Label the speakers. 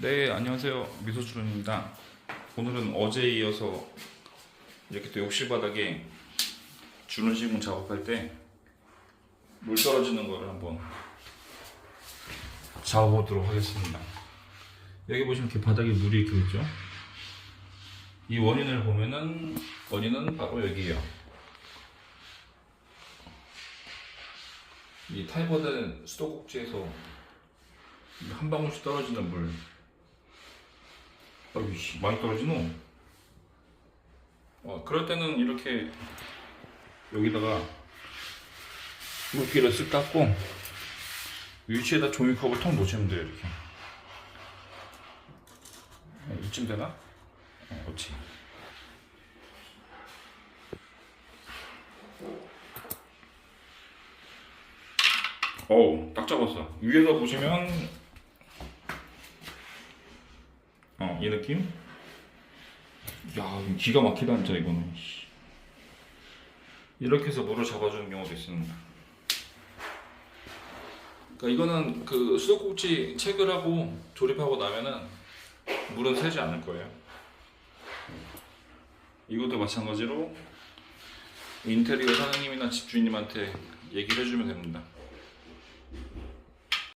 Speaker 1: 네, 안녕하세요. 미소주론입니다. 오늘은 어제에 이어서 이렇게 또 욕실 바닥에 주는 지문 작업할 때 물 떨어지는 거를 한번 잡아보도록 하겠습니다. 여기 보시면 이렇게 바닥에 물이 이렇게 있죠? 이 원인을 보면은 원인은 바로 여기에요. 이 타이버된 수도꼭지에서 한 방울씩 떨어지는 물. 어이 씨, 많이 떨어지노. 어, 그럴 때는 이렇게 여기다가 물기를 쓱 닦고 위치에다 종이컵을 통 놓으시면 돼요 이렇게. 어, 이쯤 되나? 어, 그렇지. 어우, 딱 잡았어. 위에서 보시면, 어, 이 느낌? 야, 기가 막히다, 진짜, 이거는. 씨. 이렇게 해서 물을 잡아주는 경우도 있습니다. 그러니까 이거는 그 수도꼭지 체결하고 조립하고 나면은 물은 새지 않을 거예요. 이것도 마찬가지로 인테리어 사장님이나 집주인님한테 얘기를 해주면 됩니다.